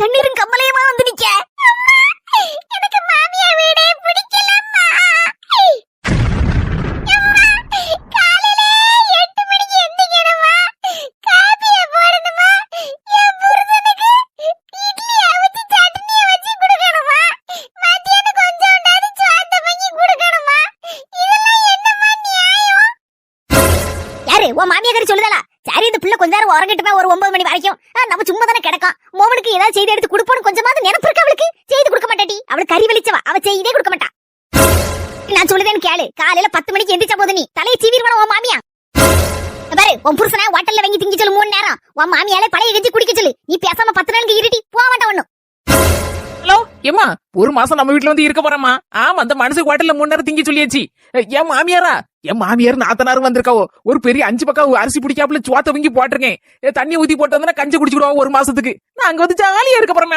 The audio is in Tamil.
கண்ணீரும் கம்மலையுமா வந்து நிக்க? எனக்கு மாமியா வீடே பிடிக்கலம்மா. எட்டு மணிக்கு வச்சு உன் மாமியார் சொல்லுதலா? சரி இந்த பிள்ளை கொஞ்ச நேரம் உறங்கிட்டுமே ஒரு ஒன்பது மணி வரைக்கும். நம்ம சும்மா தானே கிடக்கும் மோவனுக்கு ஏதாவது செய்தி எடுத்து கொடுப்போம்னு கொஞ்சமாவது நினைப்பு இருக்கு அவளுக்கு? செய்து கொடுக்க மாட்டாடி அவளுக்கு கறி வெளிச்சவா? அவ செய்தே கொடுக்க மாட்டா. நான் சொல்லுதேன்னு கேளு. காலையில பத்து மணிக்கு எந்திரிச்ச போது நீ. தலையை சீவிடுவான உன் மாமியா? பாரு உன் புருஷனா ஹோட்டல்ல வாங்கி திங்க சொல்லு மூணு நேரம். உன் மாமியாலே பழைய கஞ்சி குடிக்க சொல்லு. நீ பேசாம பத்து நாளுக்கு இருட்டி போக மாட்டா ஒண்ணும். ஹலோ ஏமா ஒரு மாசம் நம்ம வீட்டுல வந்து இருக்க போறேம்மா. ஆமா அந்த மனசு ஹோட்டல்ல மூணு நேரம் திங்க சொல்லியாச்சு. ஏன் மாமியாரா? என் மாமியார் நாத்தனாரும் வந்திருக்காவோ? ஒரு பெரிய அஞ்சு பக்கம் அரிசி பிடிக்காப்புல சோத்த வங்கி போட்டிருக்கேன். தண்ணி ஊத்தி போட்டு வந்தா கஞ்சி குடிச்சுடுவோம் ஒரு மாசத்துக்கு. நான் அங்க வந்து ஜாலியா இருக்க போறேன்